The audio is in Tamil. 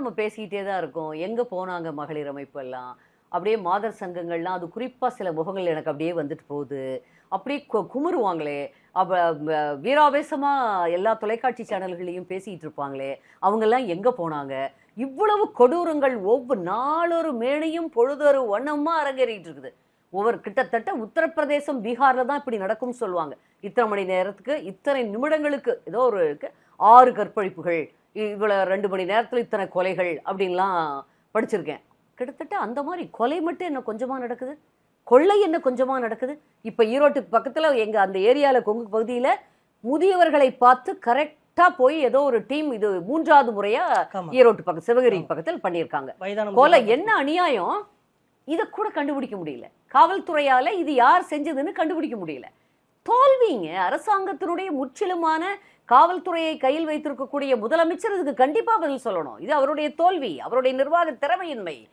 நம்ம பேசிக்கிட்டே தான் இருக்கோம். எங்கே போனாங்க மகளிர் அமைப்பு எல்லாம் அப்படியே மாதர் சங்கங்கள்லாம் அது குறிப்பாக சில முகங்கள் எனக்கு அப்படியே வந்துட்டு போகுது. அப்படியே கு- குமுறுவாங்களே. அப்போ வீராவேசமாக எல்லா தொலைக்காட்சி சேனல்களையும் பேசிகிட்டு இருப்பாங்களே. அவங்கெல்லாம் எங்கே போனாங்க? இவ்வளவு கொடூரங்கள் ஒவ்வொரு நாளொரு மேனையும் பொழுதொரு வண்ணமாக அரங்கேறிட்டு இருக்குது. ஒவ்வொரு கிட்டத்தட்ட உத்தரப்பிரதேசம் பீகாரில் தான் இப்படி நடக்கும்னு சொல்லுவாங்க. இத்தனை மணி நேரத்துக்கு இத்தனை நிமிடங்களுக்கு ஏதோ ஒரு இருக்குது ஆறு கற்பழிப்புகள். இ- இவ்வளவு ரெண்டு மணி நேரத்துல இத்தனை கொலைகள் அப்படின்லாம் படிச்சிருக்கேன். கிட்டத்தட்ட அந்த மாதிரி கொலை மட்டும் என்ன கொஞ்சமா நடக்குது? கொள்ளை என்ன கொஞ்சமா நடக்குது? இப்ப ஈரோட்டுக்கு பக்கத்துல எங்க அந்த ஏரியால கொங்கு பகுதியில முதியவர்களை பார்த்து கரெக்டா போய் ஏதோ ஒரு டீம் இது மூன்றாவது முறையா ஆமா. ஈரோட்டு பக்கம் சிவகிரி பக்கத்தில் பண்ணியிருக்காங்க. கொலை. என்ன அநியாயம்? இத கூட கண்டுபிடிக்க முடியல. காவல்துறையால இது யார் செஞ்சதுன்னு கண்டுபிடிக்க முடியல. தோல்விங்க. அரசாங்கத்தினுடைய முற்றிலுமான காவல்துறையை கையில் வைத்திருக்கக்கூடிய முதலமைச்சர் இதுக்கு கண்டிப்பாக பதில் சொல்லணும். இது அவருடைய தோல்வி அவருடைய நிர்வாக திறமையின்மை.